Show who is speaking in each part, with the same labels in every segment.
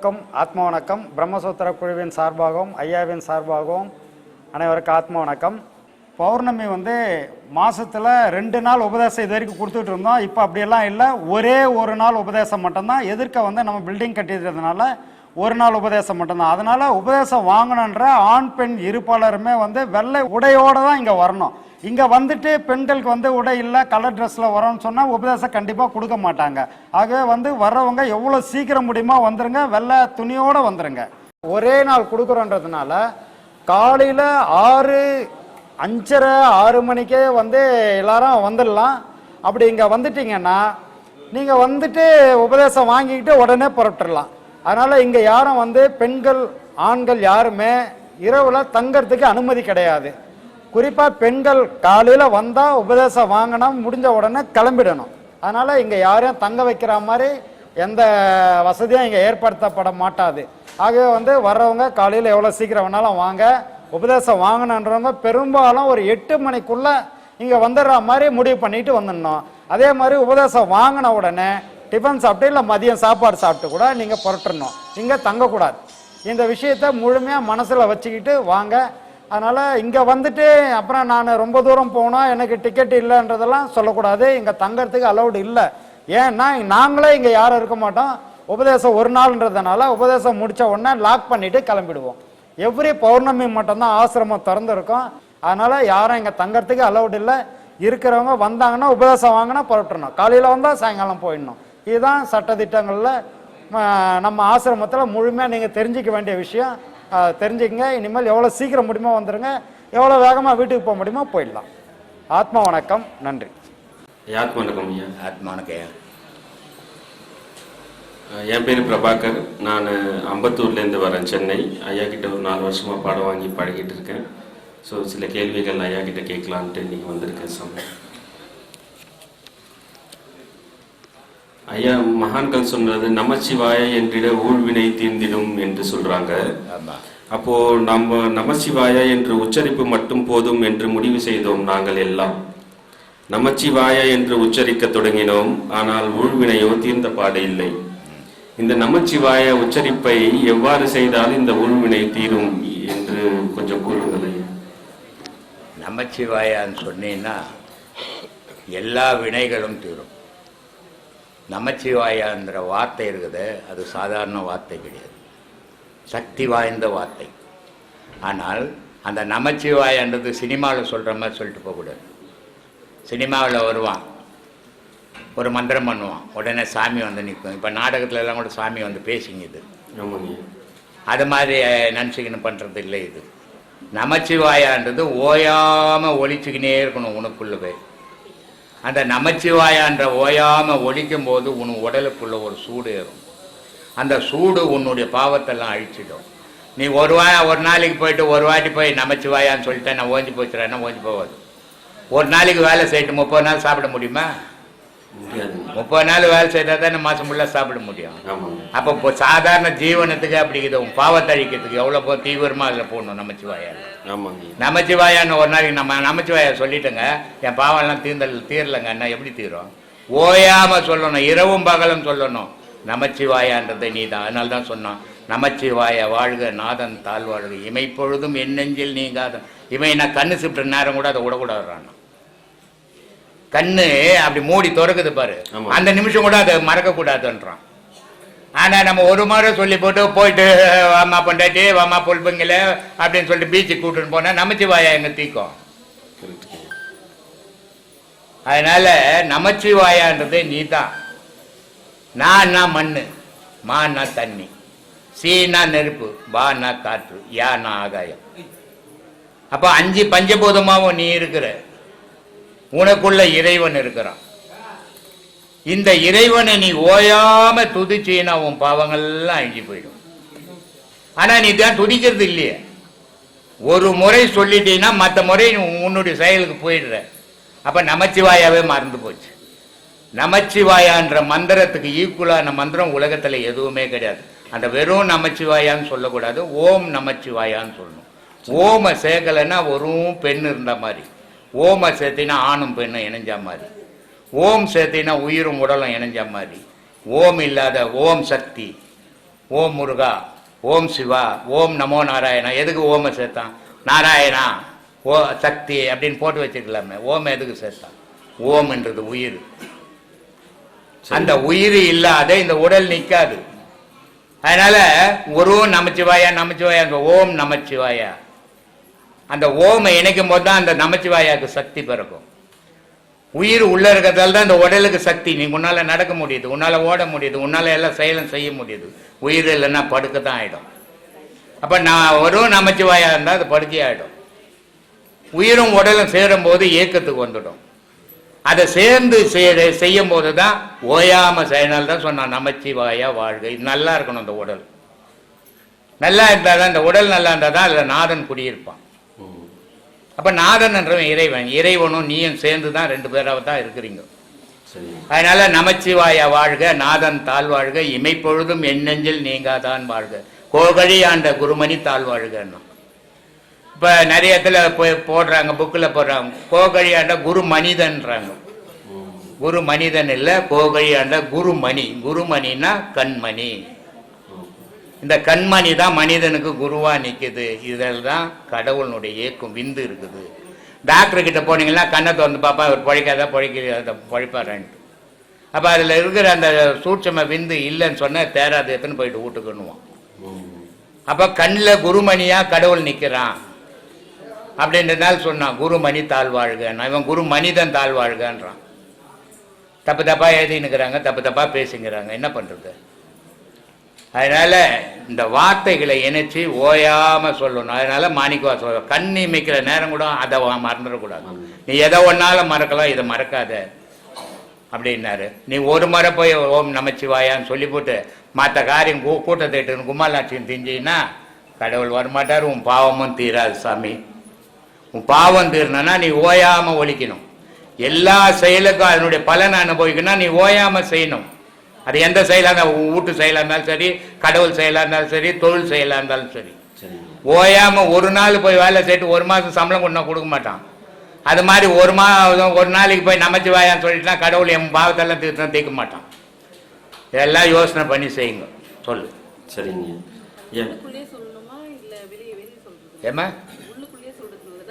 Speaker 1: அனைவருக்கும் ஆத்ம வணக்கம். பிரம்மசூத்திர குழுவின் சார்பாகவும் ஐயாவின் சார்பாகவும் அனைவருக்கும் ஆத்ம வணக்கம். பௌர்ணமி வந்து மாதத்தில் ரெண்டு நாள் உபதேசம் இது வரைக்கும் கொடுத்துட்டு இருந்தோம். இப்போ அப்படியெல்லாம் இல்லை. ஒரே ஒரு நாள் உபதேசம் மட்டும்தான். எதிர்க்க வந்து நம்ம பில்டிங் கட்டிடுறதுனால ஒரு நாள் உபதேசம் மட்டும்தான். அதனால் உபதேசம் வாங்கணுன்ற ஆண் பெண் இருப்பாளருமே வந்து வெள்ளை உடையோட தான் இங்கே வரணும். இங்கே வந்துட்டு பெண்களுக்கு வந்து உடை இல்லை கலர் ட்ரெஸ்ஸில் வரோம்னு சொன்னால் உபதேசம் கண்டிப்பாக கொடுக்க மாட்டாங்க. ஆகவே வந்து வர்றவங்க எவ்வளோ சீக்கிரம் முடியுமோ வந்துருங்க வெள்ளை துணியோடு வந்துருங்க. ஒரே நாள் கொடுக்குறோன்றதுனால காலையில் ஆறு அஞ்சரை ஆறு மணிக்கே வந்து எல்லாரும் வந்துடலாம். அப்படி இங்கே வந்துட்டீங்கன்னா நீங்கள் வந்துட்டு உபதேசம் வாங்கிக்கிட்டு உடனே புறப்பட்டுடலாம். அதனால் இங்கே யாரும் வந்து பெண்கள் ஆண்கள் யாருமே இரவில் தங்கறதுக்கு அனுமதி கிடையாது. குறிப்பாக பெண்கள் காலையில் வந்தால் உபதேசம் வாங்கினா முடிஞ்ச உடனே கிளம்பிடணும். அதனால் இங்கே யாரையும் தங்க வைக்கிற மாதிரி எந்த வசதியும் இங்கே ஏற்படுத்தப்பட மாட்டாது. ஆகவே வந்து வர்றவங்க காலையில் எவ்வளோ சீக்கிரம் வேணாலும் வாங்க உபதேசம் வாங்கணுன்றவங்க பெரும்பாலும் ஒரு எட்டு மணிக்குள்ளே இங்கே வந்துடுற மாதிரி முடிவு பண்ணிட்டு வந்துடணும். அதே மாதிரி உபதேசம் வாங்கின உடனே டிஃபன் சாப்பிட்டு இல்லை மதியம் சாப்பாடு சாப்பிட்டு கூட நீங்கள் புரட்டணும். இங்கே தங்கக்கூடாது. இந்த விஷயத்த முழுமையாக மனசில் வச்சுக்கிட்டு வாங்க. அதனால் இங்கே வந்துட்டு அப்புறம் நான் ரொம்ப தூரம் போனால் எனக்கு டிக்கெட் இல்லைன்றதெல்லாம் சொல்லக்கூடாது. இங்கே தங்கறதுக்கு அலௌடு இல்லை. ஏன்னா நாங்களே இங்கே யாரும் இருக்க மாட்டோம். உபதேசம் ஒரு நாள்ன்றதுனால உபதேசம் முடித்த உடனே லாக் பண்ணிவிட்டு கிளம்பிடுவோம். எவ்ரி பௌர்ணமி மட்டும்தான் ஆசிரமம் திறந்துருக்கும். அதனால் யாரும் இங்கே தங்கறதுக்கு அலௌடு இல்லை. இருக்கிறவங்க வந்தாங்கன்னா உபதேசம் வாங்கினா புறப்பட்டுணும் காலையில் வந்தால் சாயங்காலம் போயிடணும். இதுதான் சட்டத்திட்டங்களில் நம்ம ஆசிரமத்தில் முழுமையாக நீங்கள் தெரிஞ்சிக்க வேண்டிய விஷயம். தெரிஞ்சுக்கங்க. இனிமேல் எவ்வளோ சீக்கிரம் முடியுமோ வந்துடுங்க எவ்வளோ வேகமாக வீட்டுக்கு போக முடியுமோ போயிடலாம். ஆத்மா வணக்கம். நன்றி.
Speaker 2: யாருக்கு வணக்கம் ஐயா?
Speaker 3: ஆத்மானுக்கே
Speaker 2: அஹ் என் பேர் பிரபாகர். நான் அம்பத்தூர்லேருந்து வரேன் சென்னை. ஐயா கிட்ட ஒரு நாலு வருஷமாக பாடம் வாங்கி பழகிட்டு இருக்கேன். ஸோ சில கேள்விகள் ஐயா கிட்ட கேட்கலான்ட்டு இன்னைக்கு வந்திருக்கேன் சாமி. ஐயா மகான்கள் சொன்னது நமச்சிவாய என்றிட ஊழ்வினை தீர்ந்திடும் என்று சொல்றாங்க. அப்போ நம்ம நமச்சிவாய என்று உச்சரிப்பு மட்டும் போதும் என்று முடிவு செய்தோம் நாங்கள் எல்லாம். நமச்சிவாய என்று உச்சரிக்க தொடங்கினோம் ஆனால் ஊழ்வினையோ தீர்ந்த பாடு இல்லை. இந்த நமச்சிவாய உச்சரிப்பை எவ்வாறு செய்தால் இந்த ஊழ்வினை தீரும் என்று கொஞ்சம் கூறுங்கள்.
Speaker 3: நமச்சிவாயான்னு சொன்னீங்கன்னா எல்லா வினைகளும் தீரும். நமச்சிவாயான்ற வார்த்தை இருக்குது அது சாதாரண வார்த்தை கிடையாது. சக்தி வாய்ந்த வார்த்தை. ஆனால் அந்த நமச்சிவாயன்றது சினிமாவில் சொல்கிற மாதிரி சொல்லிட்டு போகக்கூடாது. சினிமாவில் வருவான். ஒரு மந்திரம் பண்ணுவான். உடனே சாமி வந்து நிற்கும். இப்போ நாடகத்துல எல்லாம் கூட சாமி வந்து பேசிங்குது
Speaker 2: ஆமாங்க. ஐயா.
Speaker 3: அது மாதிரி நினச்சிக்கின்னு பண்ணுறது இல்லை இது. நமச்சிவாயான்றது ஓயாமல் ஒழிச்சுக்கினே இருக்கணும் உனக்குள்ள போய் அந்த நமச்சிவாயான்ற ஓயாமல் ஒழிக்கும் போது உன் உடலுக்குள்ள ஒரு சூடு ஏறும். அந்த சூடு உன்னுடைய பாவத்தெல்லாம் அழிச்சிடும். நீ ஒரு வா ஒரு நாளைக்கு போயிட்டு ஒரு வாட்டி போய் நமச்சிவாயான்னு சொல்லிட்டேன் நான் ஓஞ்சி போச்சுறேன்னா ஓஞ்சி போகாது. ஒரு நாளைக்கு வேலை செய்யிட்டு முப்பது நாள் சாப்பிட முடியுமா? முப்பது நாள் வேலை செய்தால் தான் மாதம் ஃபுல்லாக சாப்பிட முடியும். அப்போ இப்போ சாதாரண ஜீவனத்துக்கு அப்படி உன் பாவத்தை அழிக்கிறதுக்கு எவ்வளோ தீவிரமாக அதில் போடணும் நமச்சிவாயா
Speaker 2: ஆமாங்க. ஐயா.
Speaker 3: நமச்சிவாயான்னு ஒரு நாளைக்கு நம்ம நமச்சிவாயா சொல்லிட்டேங்க. என் பாவம்லாம் தீர்ந்தல் தீரலைங்க என்ன எப்படி தீரும்? ஓயாம சொல்லணும். இரவும் பகலும் சொல்லணும். நமச்சிவாயான்றதை நீ தான் அதனால தான் சொன்னான். நமச்சிவாய வாழ்க நாதன் தாழ்வாழ்க. இமைப்பொழுதும் என் நெஞ்சில் நீங்காத இவன் நான் கண்ணு சிப்பிட்ட நேரம் கூட அதை விடக்கூடாதுறான். கண்ணு அப்படி மூடி திறக்குது பாரு. அந்த நிமிஷம் கூட அதை மறக்க கூடாதுன்றான் ஆனா நம்ம ஒரு முறை சொல்லி போட்டு போயிட்டு வாமா பொண்டாட்டி வாமா பொல்புங்கள அப்படின்னு சொல்லிட்டு பீச்சுக்கு கூட்டிட்டு போனா நமச்சிவாயா எங்க தீக்கும்? அதனால நமச்சிவாயான்றது நீ தான் நான்னா மண்ணு மான்னா தண்ணி. சீனா நெருப்பு பானா காற்று யானா ஆகாயம். அப்ப அஞ்சு பஞ்சபூதமாவும் நீ இருக்கிற. உனக்குள்ள இறைவன் இருக்கிறான். இந்த இறைவனை நீ ஓயாம துதிச்சீனா உன் பாவங்கள்லாம் அழிஞ்சு போயிடும். ஆனா நீ தான் துதிக்கிறது இல்லையே. ஒரு முறை சொல்லிட்டீங்கன்னா மற்ற முறை உன்னுடைய செயலுக்கு போயிடுற. அப்ப நமச்சிவாயாவே மறந்து போச்சு. நமச்சிவாயான்ற மந்திரத்துக்கு ஈக்குவலான மந்திரம் உலகத்துல எதுவுமே கிடையாது. அந்த வெறும் நமச்சிவாயான்னு சொல்லக்கூடாது ஓம் நமச்சிவாயான்னு சொல்லணும். ஓம சேர்க்கலைன்னா வெறும் பெண் இருந்த மாதிரி. ஓம சேர்த்தினா ஆணும் பெண்ணும் இணைஞ்ச மாதிரி. ஓம் சேர்த்தினா உயிரும் உடலும் இணைஞ்ச மாதிரி. ஓம் இல்லாத ஓம் சக்தி. ஓம் முருகா ஓம் சிவா ஓம் நமோ நாராயணா. எதுக்கு ஓம சேர்த்தான்? நாராயணா ஓ சக்தி அப்படின்னு போட்டு வச்சுக்கலாமே ஓம் எதுக்கு சேர்த்தான்? ஓம்ன்றது உயிர். அந்த உயிர் இல்லாத இந்த உடல் நிற்காது அதனால ஒரு நமச்சிவாயா நமச்சிவாயா ஓம் நமச்சிவாயா. அந்த ஓமை இணைக்கும் போது தான் அந்த நமச்சிவாயாக்கு சக்தி பிறக்கும். உயிர் உள்ள இருக்கிறதால தான் இந்த உடலுக்கு சக்தி. நீ உன்னால நடக்க முடியுது உன்னால ஓட முடியுது உன்னால எல்லாம் செயலும் செய்ய முடியுது. உயிர் இல்லைன்னா படுக்க தான் ஆயிடும். அப்ப நான் வரும் நமச்சிவாயா இருந்தால் அது படுக்கை ஆயிடும். உயிரும் உடலும் சேரும் போது ஏக்கத்துக்கு வந்துடும். அதை சேர்ந்து செய்ய- செய்யும் போது தான் ஓயாம செய்யனால் தான் சொன்னான் நமச்சிவாயா வாழ்க. இது நல்லா இருக்கணும் இந்த உடல். நல்லா இருந்தால் தான் இந்த உடல் நல்லா இருந்தால் தான் அதில் நாதன் குடியிருப்பான். அப்ப நாதன் என்றவன் இறைவன். இறைவனும் நீயும் சேர்ந்து தான் ரெண்டு பேராக தான் இருக்கிறீங்க அதனால நமச்சிவாய வாழ்க நாதன் தாழ்வாழ்க இமைப்பொழுதும் என் நெஞ்சில் நீங்காதான் வாழ்க. கோகழி ஆண்ட குருமணி தாழ்வாழ்கன்னா இப்ப நிறைய இடத்துல போய் போடுறாங்க புக்கில் போடுறாங்க. கோகழி ஆண்ட குரு மனிதன்றாங்க. குரு மனிதன் இல்ல கோகழி ஆண்ட குருமணி. குருமணினா கண்மணி. இந்த கண்மணி தான் மனிதனுக்கு குருவா நிக்குது. இதில் தான் கடவுளுடைய இயக்கம் விந்து இருக்குது. டாக்டர் கிட்ட போனீங்கன்னா கண்ணை திறந்து பாப்பா அவர் பழிக்காத பழிக்காத பழிப்பாரான்ட்டு. அப்போ அதில் இருக்கிற அந்த சூட்சம விந்து இல்லைன்னு சொன்னால் தேராது எத்தனை போயிட்டு வீட்டுக்குன்னுவான். அப்போ கண்ணில் குருமணியாக கடவுள் நிற்கிறான் அப்படின்றதுனால சொன்னான் குருமணி தாழ்வாழ்கன்னு இவன் குரு மனிதன் தாழ்வாழ்கன்றான் தப்பு தப்பா எழுதினுக்கிறாங்க தப்பு தப்பாக பேசுங்கிறாங்க என்ன பண்ணுறது அதனால இந்த வார்த்தைகளை இணைச்சி ஓயாம சொல்லணும். அதனால மாணிக்கவா சொல்ற கண் இமைக்கிற நேரம் கூட அதை மறந்துடக்கூடாது. நீ எதை ஒன்னாலும் மறக்கலாம் இதை மறக்காத. அப்படின்னாரு. நீ ஒரு முறை போய் ஓம் நமச்சிவாயான்னு சொல்லி போட்டு மற்ற காரியம் கூ கூட்டத்திட்டு கும்மாலாட்சியம் திஞ்சின்னா கடவுள் வரமாட்டார் உன் பாவமும் தீராது சாமி. உன் பாவம் தீரணும்னா நீ ஓயாம ஒழிக்கணும். எல்லா செயலுக்கும் அதனுடைய பலனை அனுபவிக்கணும்னா நீ ஓயாம செய்யணும். அது எந்த செயலாக வீட்டு செயலாக இருந்தாலும் சரி கடவுள் செயலாக இருந்தாலும் சரி தொழில் செயலாக இருந்தாலும் சரி.
Speaker 2: சரிங்க.
Speaker 3: ஓயாம ஒரு நாள் போய் வேலை செய்யிட்டு ஒரு மாதம் சம்பளம் கொண்டு கொடுக்க மாட்டான். அது மாதிரி ஒரு மாதம் ஒரு நாளைக்கு போய் நமச்சிவாயான்னு சொல்லிட்டுனா கடவுள் என் பாவத்தெல்லாம் தீர்த்தம் தீர்க்க மாட்டான். இதெல்லாம் யோசனை பண்ணி செய்யுங்க. சொல்லு.
Speaker 2: சரிங்க.
Speaker 3: ஏமா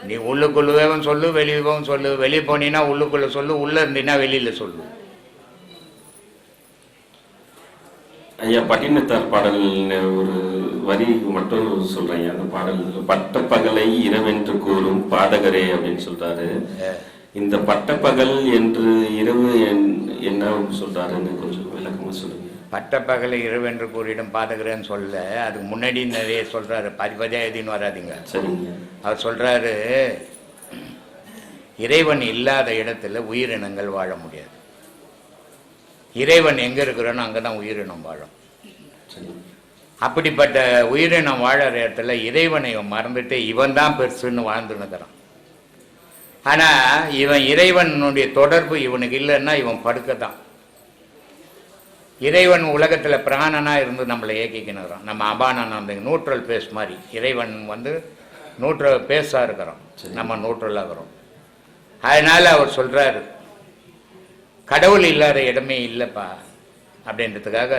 Speaker 3: நீ உள்ளுக்குள்ளவேவும் சொல்லு வெளியவும் சொல்லு வெளியே போனீங்கன்னா உள்ளுக்குள்ள சொல்லு உள்ள இருந்தீங்கன்னா வெளியில சொல்லு.
Speaker 2: ஐயா பட்டினத்தார் பாடல் ஒரு வரி மட்டும் சொல்றேன் அந்த பாடல் பட்டப்பகலை இரவென்று கூறும் பாடகரே அப்படின்னு சொல்றாரு. இந்த பட்டப்பகல் என்று இரவு என்- என்ன சொல்றாருன்னு கொஞ்சம் விளக்கமா சொல்லுங்க.
Speaker 3: பட்டப்பகலை இரவென்று கூறிடும் பாதகரேன்னு சொல்ல அதுக்கு முன்னாடி நிறைய சொல்றாரு. பாதி பாதியா எழுதின்னு வராதீங்க.
Speaker 2: சரிங்க.
Speaker 3: அவர் சொல்றாரு இறைவன் இல்லாத இடத்துல உயிரினங்கள் வாழ முடியாது. இறைவன் எங்க இருக்கிறானோ அங்கதான் உயிரினம் வாழும். அப்படிப்பட்ட உயிரினம் வாழற இடத்துல இறைவனை மறந்துட்டு இவன் தான் பெருசுன்னு வாழ்ந்துன்னுக்கிறான். ஆனா இவன் இறைவனுடைய தொடர்பு இவனுக்கு இல்லைன்னா இவன் படுக்க தான் இறைவன் உலகத்துல பிராணனா இருந்து நம்மளை இயக்கிக்கினுறான் நம்ம அபானன் அந்த நியூட்ரல் பேஸ் மாதிரி. இறைவன் வந்து நியூட்ரல் பேஸா இருக்கிறோம் நம்ம நியூட்ரலாக இருக்கிறோம். அதனால அவர் சொல்றாரு கடவுள் இல்லாத இடமே இல்லைப்பா. அப்படின்றதுக்காக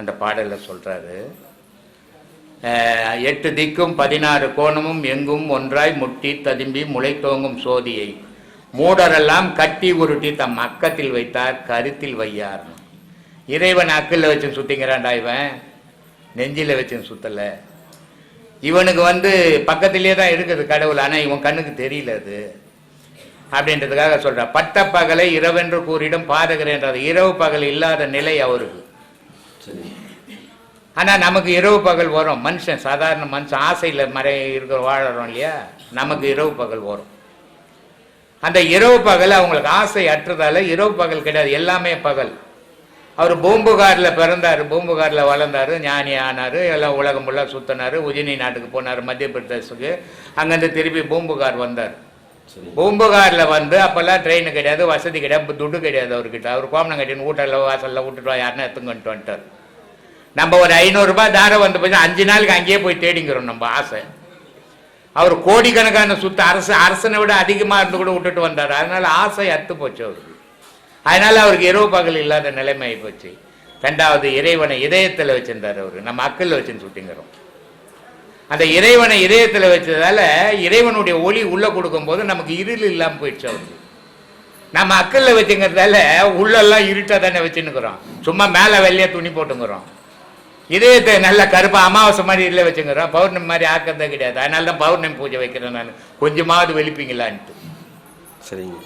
Speaker 3: அந்த பாடலில் சொல்கிறாரு எட்டு திக்கும் பதினாறு கோணமும் எங்கும் ஒன்றாய் முட்டி ததும்பி முளைத்தோங்கும் சோதியை. மூடரெல்லாம் கட்டி உருட்டி தம் அக்கத்தில் வைத்தார் கருத்தில் வையார் இறைவன் அக்கில் வச்சு சுத்திங்கிறான்டா இவன். நெஞ்சில் வச்சு சுத்தலை. இவனுக்கு வந்து பக்கத்திலே தான் இருக்குது கடவுள் ஆனால் இவன் கண்ணுக்கு தெரியல அது. அப்படின்றதுக்காக சொல்கிறான் பட்ட பகலை இரவென்று கூறிடும் பாதகர் இரவு பகல் இல்லாத நிலை அவருக்கு.
Speaker 2: சரி
Speaker 3: ஆனா நமக்கு இரவு பகல் வரும். மனுஷன் சாதாரண மனுஷன் ஆசையில மறை இருக்கிற வாழறோம் இல்லையா? நமக்கு இரவு பகல் வரும். அந்த இரவு பகல் அவங்களுக்கு ஆசை அற்றதால இரவு பகல் கிடையாது. எல்லாமே பகல். அவர் பூம்புகாரில் பிறந்தார். பூம்புகாரில் வளர்ந்தாரு. ஞானி ஆனார். எல்லாம் உலகம் ஃபுல்லாக சுற்றினார் உஜினி நாட்டுக்கு போனார். மத்திய பிரதேசத்துக்கு. அங்கேருந்து திருப்பி பூம்புகார் வந்தார். பூம்புகாரில் வந்து அப்போல்லாம் ட்ரெயின் கிடையாது. வசதி கிடையாது. துட்டு கிடையாது அவர்கிட்ட. அவர் கோமனம் கட்டின்னு வீட்டில் வாசலில் விட்டுட்டு யாருன்னா எடுத்துங்கன்ட்டு வந்துட்டார். நம்ம ஒரு ஐநூறுரூபா தாரம் வந்து போய் அஞ்சு நாளுக்கு அங்கேயே போய் தேடிங்கிறோம் நம்ம ஆசை. அவர் கோடிக்கணக்கான சுத்த அரசு அரசனை விட அதிகமாக இருந்து கூட விட்டுட்டு வந்தார். அதனால் ஆசை அத்து போச்சு அவருக்கு. அதனால் அவருக்கு இரவு பகல் இல்லாத நிலைமை போச்சு. ரெண்டாவது இறைவனை இதயத்தில் வச்சுருந்தார் அவர். நம்ம அக்கல்ல வச்சுன்னு சுட்டிங்கிறோம் அந்த இறைவனை இதயத்தில் வச்சதால இறைவனுடைய ஒளி உள்ளே கொடுக்கும்போது நமக்கு இருள் இல்லாமல் போயிடுச்சு அவருக்கு. நம்ம அக்கல்ல வச்சுங்கிறதால உள்ளெல்லாம் இருட்டாக தானே வச்சுன்னுக்குறோம். சும்மா மேலே வெளியே துணி போட்டுங்கிறோம். இதயத்தை நல்ல கருப்பா அமாவாசை மாதிரி இல்லை வச்சுங்கிறோம் பௌர்ணமி மாதிரி ஆக்கிறதே கிடையாது. அதனால தான் பௌர்ணமி பூஜை வைக்கிறேன் நான். கொஞ்சமாவது வெளிப்பீங்களான்ட்டு.
Speaker 2: சரிங்க.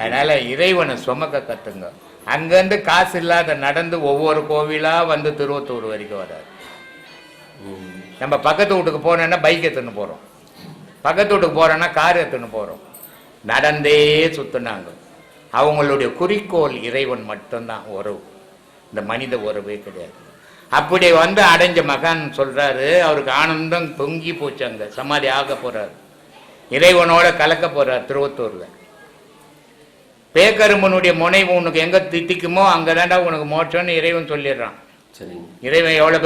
Speaker 3: அதனால இறைவனை சுமக்க கத்துங்க. அங்கேருந்து காசு இல்லாத நடந்து ஒவ்வொரு கோவிலா வந்து திருவத்தூர் வரைக்கும் வராது. நம்ம பக்கத்து வீட்டுக்கு போனோன்னா பைக் எடுத்துன்னு போகிறோம் பக்கத்து வீட்டுக்கு போகிறோன்னா கார் எடுத்துன்னு போகிறோம் நடந்தே சுற்றுனாங்க அவங்களுடைய குறிக்கோள் இறைவன் மட்டும்தான் உறவு. இந்த மனித உறவே கிடையாது. அப்படி வந்து அடைஞ்ச மகான் சொல்றாரு அவருக்கு ஆனந்தம் தொங்கி போச்சு அங்க சமாதி ஆக போறாரு. இறைவனோட கலக்க போறார் திருவத்தூர்ல. பேக்கரும்பனுடைய முனைவு உனக்கு எங்க தித்திக்குமோ அங்கதான்டா உனக்கு மோட்சம்னு இறைவன் சொல்லிடுறான்.
Speaker 2: சரிங்க.
Speaker 3: இறைவன் எவ்வளோ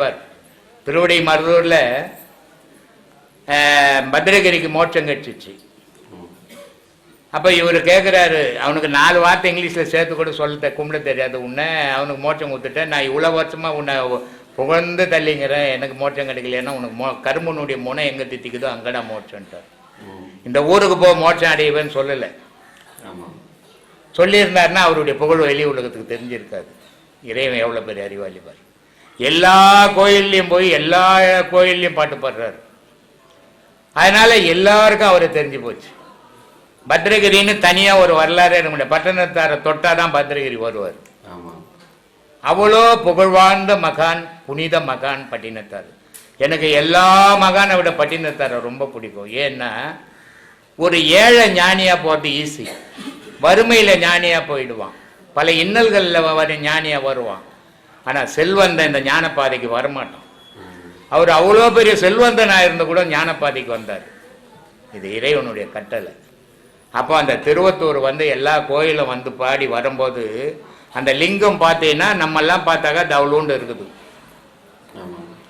Speaker 3: பார் திருவடி மருதூரில் பத்திரகிரிக்கு மோட்சம் கிடைச்சிச்சு.
Speaker 2: ம்
Speaker 3: அப்போ இவர் கேட்குறாரு அவனுக்கு நாலு வார்த்தை இங்கிலீஷில் சேர்த்து கூட சொல்ல கும்பிட தெரியாது உன்னை. அவனுக்கு மோட்சம் கொடுத்துட்டேன் நான் இவ்வளோ வருஷமாக உன்னை புகழ்ந்து தள்ளிங்கிறேன். எனக்கு மோட்சம் கிடைக்கலன்னா உனக்கு மோ கரும்பனுடைய முனை எங்கே தித்திக்குதோ அங்கடா மோட்சம்ட்டார். இந்த ஊருக்கு போ மோட்சம் அடையவேன்னு சொல்லலை. சொல்லியிருந்தாருன்னா அவருடைய புகழ் வெளி உலகத்துக்கு தெரிஞ்சிருக்காது. இறைவன் எவ்வளோ பெரிய அறிவாளி பார். எல்லா கோயில்லையும் போய் எல்லா கோயில்லையும் பாட்டு பாடுறாரு. அதனால எல்லாருக்கும் அவரை தெரிஞ்சு போச்சு. பத்ரகிரின்னு தனியாக ஒரு வரலாறே இருக்க முடியாது. பட்டணத்தாரை தொட்டாதான் பத்ரகிரி வருவார். அவ்வளோ புகழ்வாழ்ந்த மகான் புனித மகான் பட்டினத்தார். எனக்கு எல்லா மகானை விட பட்டினத்தாரை ரொம்ப பிடிக்கும். ஏன்னா ஒரு ஏழை ஞானியா போகிறது ஈஸி வறுமையில் ஞானியா போயிடுவான். பல இன்னல்களில் வர ஞானியா வருவான். ஆனால் செல்வந்தன் இந்த ஞானப்பாதைக்கு வரமாட்டான். அவர் அவ்வளோ பெரிய செல்வந்தனாக இருந்து கூட ஞானப்பாதைக்கு வந்தார். இது இறைவனுடைய கட்டளை. அப்போ அந்த திருவத்தூர் வந்து எல்லா கோயிலும் வந்து பாடி வரும்போது அந்த லிங்கம் பார்த்தீங்கன்னா நம்மெல்லாம் பார்த்தாக்கா தவளூண்டு இருக்குது.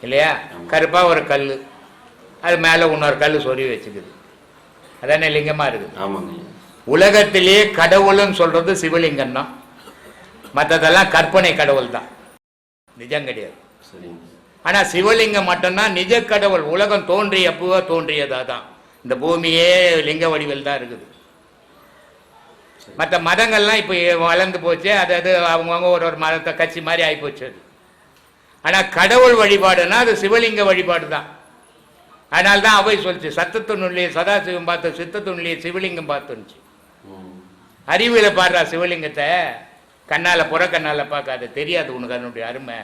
Speaker 3: இல்லையா? கருப்பாக ஒரு கல். அது மேலே இன்னொரு கல் சொருவி வச்சுக்குது. அதானே லிங்கமாக இருக்குது.
Speaker 2: ஆமாங்க.
Speaker 3: உலகத்திலே கடவுள்னு சொல்றது சிவலிங்கம் தான். மற்றதெல்லாம் கற்பனை கடவுள் தான். நிஜம் கிடையாது.
Speaker 2: சரிங்க.
Speaker 3: ஆனா சிவலிங்கம் மட்டும்தான் நிஜ கடவுள். உலகம் தோன்றிய அப்போ தோன்றியதா தான். இந்த பூமியே லிங்க வடிவில் தான் இருக்குது. மற்ற மதங்கள்லாம் இப்போ வளர்ந்து போச்சு. அது அது அவங்கவுங்க ஒரு ஒரு மதத்தை கட்சி மாதிரி ஆகிப்போச்சு அது. ஆனால் கடவுள் வழிபாடுனா அது சிவலிங்க வழிபாடு தான். அதனால தான் அவை சொல்லிச்சு. சத்தத்துணுள்ளே சதாசிவம் பார்த்து சித்தத்துணுள்ளே சிவலிங்கம் பார்த்துன்னுச்சு.
Speaker 2: ம்
Speaker 3: அறிவியல பாடுறா சிவலிங்கத்தை. கண்ணால் புற கண்ணால் பார்க்காது. தெரியாது உனக்கு அதனுடைய அருமை.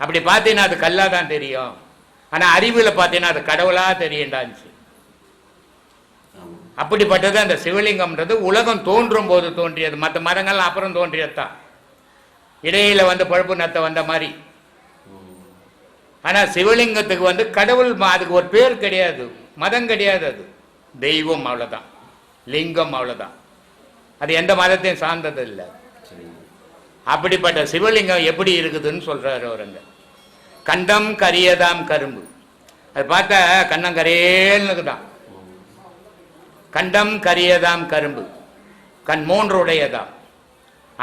Speaker 3: அப்படி பார்த்தீங்கன்னா அது கல்லாக தான் தெரியும். ஆனால் அறிவியல் பார்த்தீங்கன்னா அது கடவுளாக தெரியுண்டாச்சு அப்படிப்பட்டது அந்த சிவலிங்கம்ன்றது உலகம் தோன்றும் போது தோன்றியது. மற்ற மரங்கள்லாம் அப்புறம் தோன்றியது தான் இடையில வந்து பழுப்பு நத்தை வந்த மாதிரி. ஆனால் சிவலிங்கத்துக்கு வந்து கடவுள் அதுக்கு ஒரு பேர் கிடையாது. மதம் கிடையாது அது. தெய்வம் அவ்வளோதான் லிங்கம் அவ்வளோதான் அது எந்த மதத்தையும் சார்ந்தது இல்லை. அப்படிப்பட்ட சிவலிங்கம் எப்படி இருக்குதுன்னு சொல்கிறாரு அவருங்க கண்டம் கரியதாம் கரும்பு. அது பார்த்தா கண்ணம் கரேன்னு தான் கண்டம் கரியதாம் கரும்பு.
Speaker 2: கண் மூன்று உடையதாம்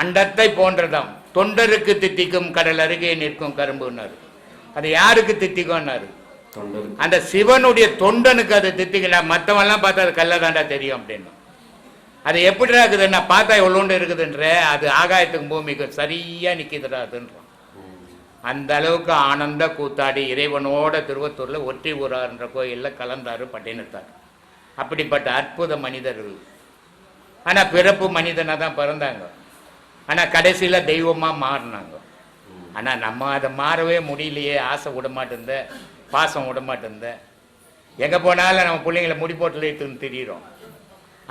Speaker 2: அண்டத்தை போன்றதாம். தொண்டருக்கு தித்திக்கும் கடல் அருகே நிற்கும் கரும்புன்னாரு. அது யாருக்கு தித்திக்கும்னாரு? அந்த சிவனுடைய தொண்டனுக்கு அது தித்திக்கல. மற்றவெல்லாம் பார்த்தா அது கல்லதாண்டா தெரியும் அப்படின்னு. அது எப்படி இருக்குதுன்னா பார்த்தா எவ்வளோண்டு இருக்குதுன்ற அது ஆகாயத்துக்கும் பூமிக்கும் சரியா நிற்கிதுடா அதுன்றான். அந்த அளவுக்கு ஆனந்த கூத்தாடி இறைவனோட திருவத்தூர்ல ஒற்றி ஊரார்ன்ற கோயிலில் கலந்தாரு பட்டினத்தார். அப்படிப்பட்ட அற்புத மனிதர்கள் ஆனால் பிறப்பு மனிதனாக தான் பிறந்தாங்க. ஆனால் கடைசியில் தெய்வமாக மாறினாங்க. ஆனால் நம்ம அதை மாறவே முடியலையே ஆசை விட மாட்டேந்த பாசம் விட மாட்டேந்த எங்கே போனாலும் நம்ம பிள்ளைங்களை முடி போட்டு இட்டுன்னு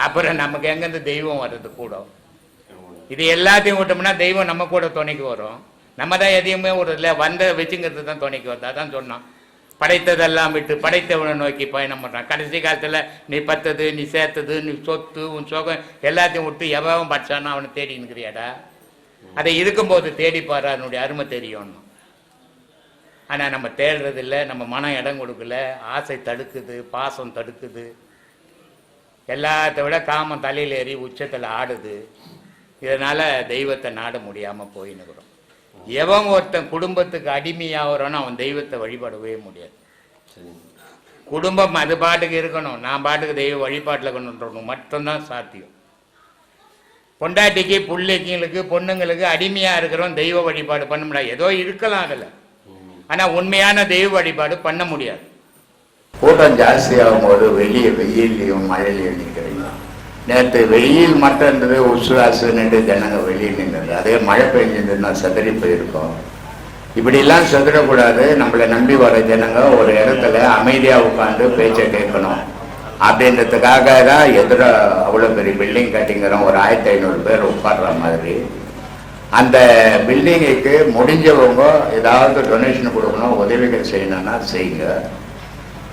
Speaker 2: அப்புறம் நமக்கு எங்கேருந்து தெய்வம் வர்றது கூட? இது எல்லாத்தையும் விட்டோம்னா தெய்வம் நம்ம கூட துணைக்கு வரும். நம்ம தான் எதையுமே ஒரு இல்லை வந்த வச்சுங்கிறது தான் துணைக்கு வருது. அதான் சொன்னோம் படைத்ததெல்லாம் விட்டு படைத்தவனை நோக்கி பயணம் பண்ணுறான் கடைசி காலத்தில் நீ பத்தது நீ சேர்த்தது நீ சொத்து உன் சோகம் எல்லாத்தையும் விட்டு எவன் படிச்சானோ அவனை தேடி நிற்கிறியாடா? அதை இருக்கும்போது தேடி பாரு அதனுடைய அருமை தெரியும் ஆனால் நம்ம தேடுறதில்ல நம்ம மனம் இடம் கொடுக்கல ஆசை தடுக்குது பாசம் தடுக்குது. எல்லாத்த விட காமம் தலையில் ஏறி உச்சத்தில் ஆடுது. இதனால் தெய்வத்தை நாட முடியாமல் போயின்னுக்கிறோம் எவன் ஒருத்தன் குடும்பத்துக்கு அடிமையாகிறோன்னு அவன் தெய்வத்தை வழிபடவே முடியாது. குடும்பம் அது பாட்டுக்கு இருக்கணும் நான் பாட்டுக்கு தெய்வ வழிபாட்டில் இருக்கணுன்றணும் மட்டும்தான் சாத்தியம். பொண்டாட்டிக்கு பிள்ளைங்களுக்கு பொண்ணுங்களுக்கு அடிமையாக இருக்கிறோம் தெய்வ வழிபாடு பண்ண முடியாது. ஏதோ இருக்கலாம் அதில். ஆனால் உண்மையான தெய்வ வழிபாடு பண்ண முடியாது.
Speaker 3: கூட்டம் ஜாஸ்தியாகும் போது வெளியே வெயிலையும் மழையிலையும் நிற்கிறீங்க நேற்று வெயில் மட்டும் இருந்தது உசுராசுன்னு ஜனங்க வெளியே நின்றது. அதே மழை பெஞ்சிருந்ததுன்னா செதறி போயிருக்கோம். இப்படிலாம் செதறக்கூடாது. நம்மளை நம்பி வர ஜனங்க ஒரு இடத்துல அமைதியாக உட்காந்து பேச்சை கேட்கணும். அப்படின்றதுக்காக தான் எதிர அவ்வளோ பெரிய பில்டிங் கட்டிங்கிறோம் ஒரு ஆயிரத்தி ஐநூறு பேர் உட்கார்ற மாதிரி. அந்த பில்டிங்குக்கு முடிஞ்சவங்க ஏதாவது டொனேஷன் கொடுக்கணும் உதவிகள் செய்யணும்னா செய்யுங்க.